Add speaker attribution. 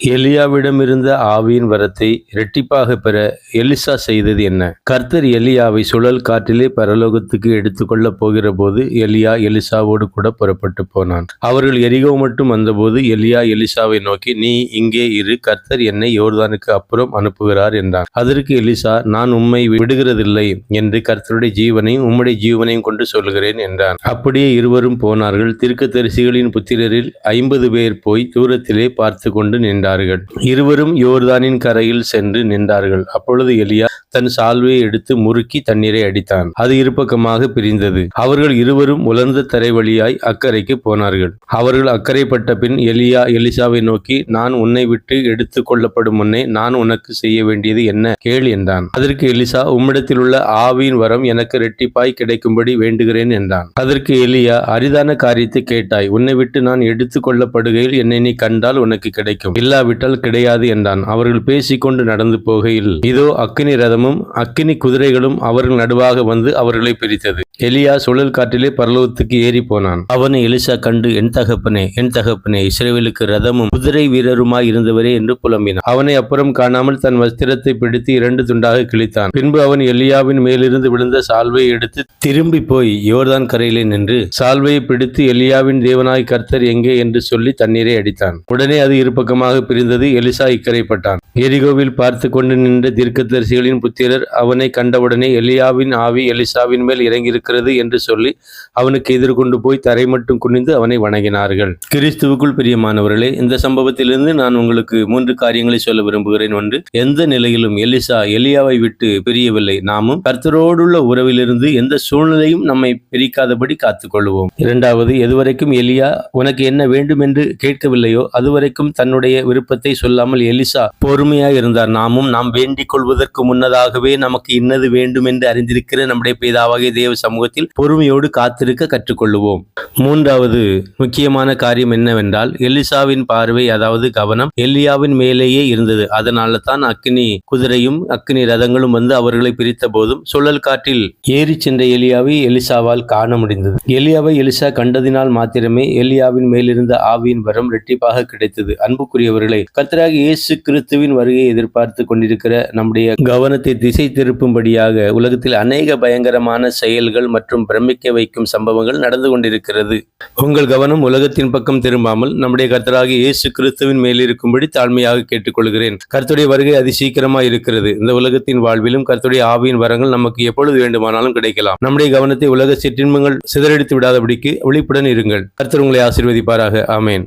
Speaker 1: எலியாவிடமிருந்த ஆவியின் வரத்தை இரட்டிப்பாக பெற எலிசா செய்தது என்ன? கர்த்தர் எலியாவை சுழல் காற்றிலே பரலோகத்துக்கு எடுத்துக்கொள்ளப் போகிற போது எலியா எலிசாவோடு கூட புறப்பட்டு போனான். அவர்கள் எரிகோ மட்டும் வந்தபோது எலியா எலிசாவை நோக்கி நீ இங்கே இரு கர்த்தர் என்னை யோர்தானுக்கு அப்புறம் அனுப்புகிறார் என்றான். அதற்கு எலிசா நான் உம்மை விடுகிறதில்லை என்று கர்த்தருடைய ஜீவனையும் உம்முடைய ஜீவனையும் கொண்டு சொல்கிறேன் என்றான். அப்படியே இருவரும் போனார்கள். திருக்கத்தரிசிகளின் புத்திரரில் ஐம்பது பேர் போய் தூரத்திலே பார்த்து கொண்டு கண்டார்கள் இருவரும் யோர்தானின் கரையில் சென்று நின்றார்கள். அப்பொழுது எலியா தன் சால்வையை எடுத்து முறுக்கி தண்ணீரை அடித்தான். அது இருபக்கமாக பிரிந்தது. அவர்கள் இருவரும் உலர்ந்த தரை வழியாய் அக்கறைக்கு போனார்கள். அவர்கள் அக்கறைப்பட்ட பின் எலியா எலிசாவை நோக்கி நான் உன்னை விட்டு எடுத்து கொள்ளப்படும் முன்னே நான் உனக்கு செய்ய வேண்டியது என்ன? கேள் என்றான். அதற்கு எலிசா உம்மிடத்தில் உள்ள ஆவியின் வரம் எனக்கு ரெட்டிப்பாய் கிடைக்கும்படி வேண்டுகிறேன் என்றான். அதற்கு எலியா அரிதான காரியத்தை கேட்டாய். உன்னை விட்டு நான் எடுத்து கொள்ளப்படுகையில் என்னை நீ கண்டால் உனக்கு கிடைக்கும். இல்லாவிட்டால் கிடையாது என்றான். அவர்கள் பேசிக்கொண்டு நடந்து போகையில் இதோ அக்னி ரதமும் அக்கினி குதிரைகளும் அவர்கள் நடுவாக வந்து அவர்களை பிரித்தது. எலியா சுழல் காற்றிலே பரலோகத்துக்கு ஏறி போனான். அவனை எலிசா கண்டு என் தகப்பனே என் தகப்பனே இஸ்ரேவேலுக்கு ரதமும் குதிரை வீரருமாய் இருந்தவரே என்று புலம்பினான். அவனை அப்புறம் காணாமல் தன் வஸ்திரத்தை பிடித்து இரண்டு துண்டாக கிழித்தான். பின்பு அவன் எலியாவின் மேலிருந்து விழுந்த சால்வையை எடுத்து திரும்பி போய் யோர்தான் கரையிலே நின்று சால்வையை பிடித்து எலியாவின் தேவனாய் கர்த்தர் எங்கே? என்று சொல்லி தண்ணீரை அடித்தான். உடனே அது இருபக்கமாக பிரிந்தது எலிசா இக்கரைப்பட்டான். எரிகோவில் பார்த்து கொண்டு நின்ற தீர்க்கதரிசிகளின் புத்திரர் அவனை கண்டவுடனே எலியாவின் ஆவி எலிசாவின் மேல் இருக்கிறது என்று சொல்லி அவனுக்கு எதிர்கொண்டு போய் தரை மட்டும் குனிந்து அவனை வணங்கினார்கள். கிறிஸ்துவுக்குள் பிரியமானவர்களே இந்த சம்பவத்திலிருந்து நான் உங்களுக்கு மூன்று காரியங்களை சொல்ல விரும்புகிறேன். ஒன்று எந்த நிலையிலும் எலிசா எலியாவை விட்டு பிரியவில்லை. நாமும் கர்த்தரோடுள்ள உறவிலிருந்து எந்த சூழ்நிலையும் நம்மை பிரிக்காதபடி காத்துக்கொள்வோம். இரண்டாவது எதுவரைக்கும் எலியா உனக்கு என்ன வேண்டும் என்று கேட்கவில்லையோ அதுவரைக்கும் தன்னுடைய விருப்பத்தை சொல்லாமல் எலிசா பொறுமையாக இருந்தார். நாமும் நாம் வேண்டிக் கொள்வதற்கு முன்னதாகவே நமக்கு இன்னது வேண்டும் என்று அறிந்திருக்கிற நம்முடைய பிதாவாகிய தேவ சமூக சமூகத்தில் பொறுமையோடு காத்திருக்க கற்றுக்கொள்ளுவோம். மூன்றாவது முக்கியமான காரியம் என்னவென்றால் எலிசாவின் பார்வை அதாவது கவனம் எல்லியாவின் மேலேயே இருந்தது. அதனால தான் அக்னி குதிரையும் அக்னி ரதங்களும் வந்து அவர்களை பிரித்த போதும் சுழல் காற்றில் ஏறி சென்ற எலியாவை எலிசாவால் காண முடிந்தது. எலியாவை எலிசா கண்டதினால் மாத்திரமே எலியாவின் மேலிருந்த ஆவியின் வரம் இரட்டிப்பாக கிடைத்தது. அன்புக்குரியவர்களை கத்தராக இயேசு கிறிஸ்துவின் வருகையை எதிர்பார்த்து கொண்டிருக்கிற நம்முடைய கவனத்தை திசை திருப்பும்படியாக உலகத்தில் அநேக பயங்கரமான செயல்கள் மற்றும் பிரமிக்க வைக்கும் சம்பவங்கள் நடந்து கொண்டிருக்கிறது. உங்கள் கவனம் உலகத்தின் பக்கம் திரும்பாமல் நம்முடைய கர்த்தராக இயேசு கிறிஸ்துவின் மேலிருக்கும்படி தாழ்மையாக கேட்டுக்கொள்கிறேன். கர்த்துடைய வருகை அதி சீக்கிரமா இருக்கிறது. இந்த உலகத்தின் வாழ்விலும் கர்த்துடைய ஆவியின் வரங்கள் நமக்கு எப்பொழுது வேண்டுமானாலும் கிடைக்கலாம். நம்முடைய கவனத்தை உலக சிற்றின்பங்கள் சிதறடித்து விடாதபடிக்கு விழிப்புடன் இருங்கள். கர்த்தர் உங்களை ஆசீர்வதிப்பாராக. ஆமேன்.